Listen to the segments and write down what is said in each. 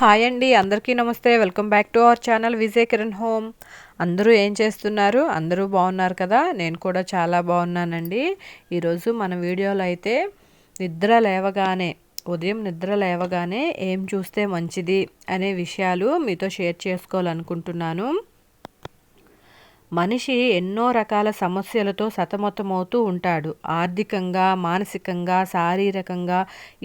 Hi అండి అందరికీ నమస్తే. Welcome back to our channel Vijay Kiran home. అందరూ ఏం చేస్తున్నారు? అందరూ బాగున్నారు కదా? నేను కూడా చాలా బాగున్నానండి. ఈరోజు మన వీడియోలో అయితే నిద్ర లేవగానే ఉదయం నిద్ర లేవగానే ఏం చూస్తే మంచిది అనే విషయాలు మీతో షేర్ చేసుకోవాలనుకుంటున్నాను. మనిషి ఎన్నో రకాల సమస్యలతో సతమతమవుతూ ఉంటాడు. ఆర్థికంగా మానసికంగా శారీరకంగా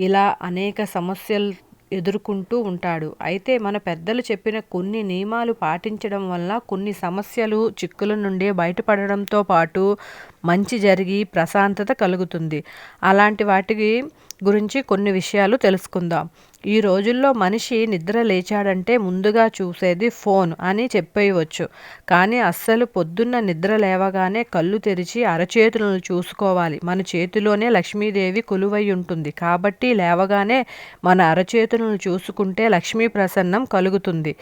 ఇలా అనేక సమస్యలు ఎదుర్కొంటూ ఉంటాడు. అయితే మన పెద్దలు చెప్పిన కొన్ని నియమాలు పాటించడం వల్ల కొన్ని సమస్యలు చిక్కుల నుండి బయటపడడంతో పాటు మంచి జరిగి ప్రశాంతత కలుగుతుంది. అలాంటి వాటికి గురించి కొన్ని విషయాలు తెలుసుకుందాం. ఈ రోజుల్లో మనిషి నిద్ర లేచాడంటే ముందుగా చూసేది ఫోన్ అని చెప్పేయవచ్చు. కానీ అస్సలు పొద్దున్న నిద్ర లేవగానే కళ్ళు తెరిచి అరచేతులను చూసుకోవాలి. మన చేతిలోనే లక్ష్మీదేవి కొలువై ఉంటుంది. కాబట్టి లేవగానే మన అరచేతులను చూసుకుంటే లక్ష్మీ ప్రసన్నం కలుగుతుంది.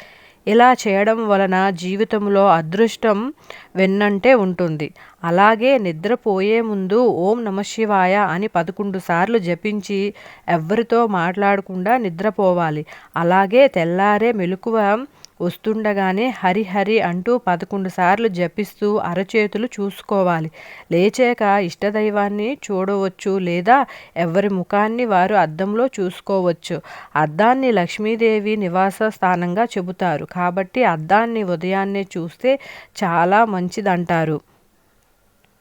ఇలా చేయడం వలన జీవితంలో అదృష్టం వెన్నంటే ఉంటుంది. అలాగే నిద్రపోయే ముందు ఓం నమశివాయ అని పదకొండు సార్లు జపించి ఎవరితో మాట్లాడకుండా నిద్రపోవాలి. అలాగే తెల్లారే మెలకువ వస్తుండగానే హరిహరి అంటూ పదకొండు సార్లు జపిస్తూ అరచేతులు చూసుకోవాలి. లేచాక ఇష్టదైవాన్ని చూడవచ్చు లేదా ఎవరి ముఖాన్ని వారు అద్దంలో చూసుకోవచ్చు. అద్దాన్ని లక్ష్మీదేవి నివాస స్థానంగా చెబుతారు. కాబట్టి అద్దాన్ని ఉదయాన్నే చూస్తే చాలా మంచిదంటారు.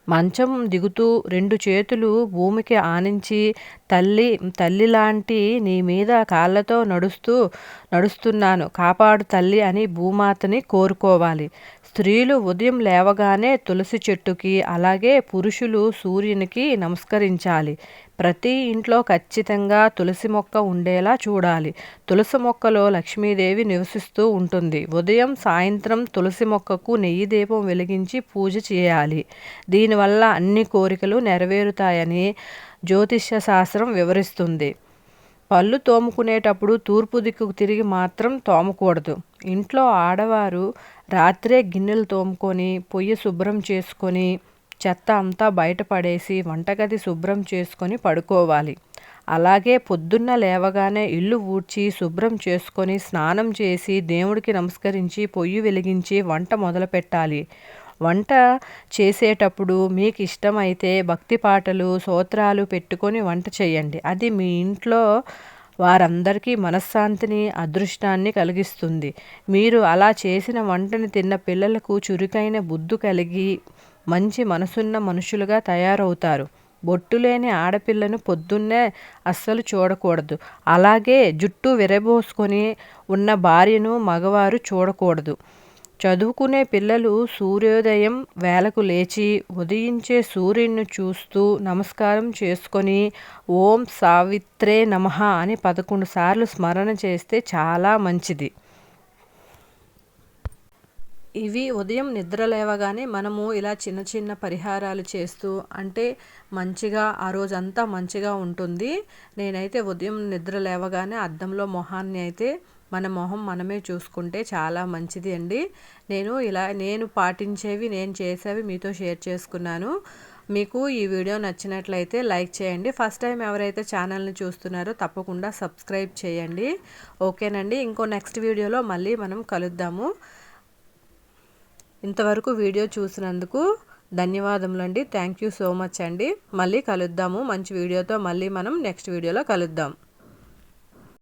మంచం దిగుతూ రెండు చేతులు భూమికి ఆనించి తల్లి తల్లి లాంటి నీ మీద కాళ్ళతో నడుస్తూ నడుస్తున్నాను. కాపాడు తల్లి అని భూమాతని కోరుకోవాలి. స్త్రీలు ఉదయం లేవగానే తులసి చెట్టుకి అలాగే పురుషులు సూర్యునికి నమస్కరించాలి. ప్రతి ఇంట్లో ఖచ్చితంగా తులసి మొక్క ఉండేలా చూడాలి. తులసి మొక్కలో లక్ష్మీదేవి నివసిస్తూ ఉంటుంది. ఉదయం సాయంత్రం తులసి మొక్కకు నెయ్యి దీపం వెలిగించి పూజ చేయాలి. దీనివల్ల అన్ని కోరికలు నెరవేరుతాయని జ్యోతిష్య శాస్త్రం వివరిస్తుంది. పళ్ళు తోముకునేటప్పుడు తూర్పు దిక్కుకు తిరిగి మాత్రం తోమకూడదు. ఇంట్లో ఆడవారు రాత్రే గిన్నెలు తోముకొని పొయ్యి శుభ్రం చేసుకొని చెత్త అంతా బయటపడేసి వంటగది శుభ్రం చేసుకొని పడుకోవాలి. అలాగే పొద్దున్న లేవగానే ఇల్లు ఊడ్చి శుభ్రం చేసుకొని స్నానం చేసి దేవుడికి నమస్కరించి పొయ్యి వెలిగించి వంట మొదలు పెట్టాలి వంట చేసేటప్పుడు మీకు ఇష్టమైతే భక్తి పాటలు సూత్రాలు పెట్టుకొని వంట చేయండి. అది మీ ఇంట్లో వారందరికీ మనశ్శాంతిని అదృష్టాన్ని కలిగిస్తుంది. మీరు అలా చేసిన వంటని తిన్న పిల్లలకు చురుకైన బుద్ధు కలిగి మంచి మనసున్న మనుషులుగా తయారవుతారు. బొట్టు లేని ఆడపిల్లను పొద్దున్నే అస్సలు చూడకూడదు. అలాగే జుట్టు విరబోసుకొని ఉన్న భార్యను మగవారు చూడకూడదు. చదువుకునే పిల్లలు సూర్యోదయం వేలకు లేచి ఉదయించే సూర్యుడిని చూస్తూ నమస్కారం చేసుకొని ఓం సావిత్రే నమ అని పదకొండు సార్లు స్మరణ చేస్తే చాలా మంచిది. ఇవి ఉదయం నిద్ర లేవగానే మనము ఇలా చిన్న చిన్న పరిహారాలు చేస్తూ అంటే మంచిగా ఆ రోజంతా మంచిగా ఉంటుంది. నేనైతే ఉదయం నిద్ర లేవగానే అద్దంలో మొహాన్ని అయితే మన మొహం మనమే చూసుకుంటే చాలా మంచిది అండి. నేను ఇలా నేను పాటించేవి నేను చేసేవి మీతో షేర్ చేసుకున్నాను. మీకు ఈ వీడియో నచ్చినట్లయితే లైక్ చేయండి. ఫస్ట్ టైం ఎవరైతే ఛానల్ని చూస్తున్నారో తప్పకుండా సబ్స్క్రైబ్ చేయండి. ఓకేనండి. ఇంకో నెక్స్ట్ వీడియోలో మళ్ళీ మనం కలుద్దాము. ఇంతవరకు వీడియో చూసినందుకు ధన్యవాదములు అండి థ్యాంక్ యూ సో మచ్ అండి. మళ్ళీ కలుద్దాము. మంచి వీడియోతో మళ్ళీ మనం నెక్స్ట్ వీడియోలో కలుద్దాం.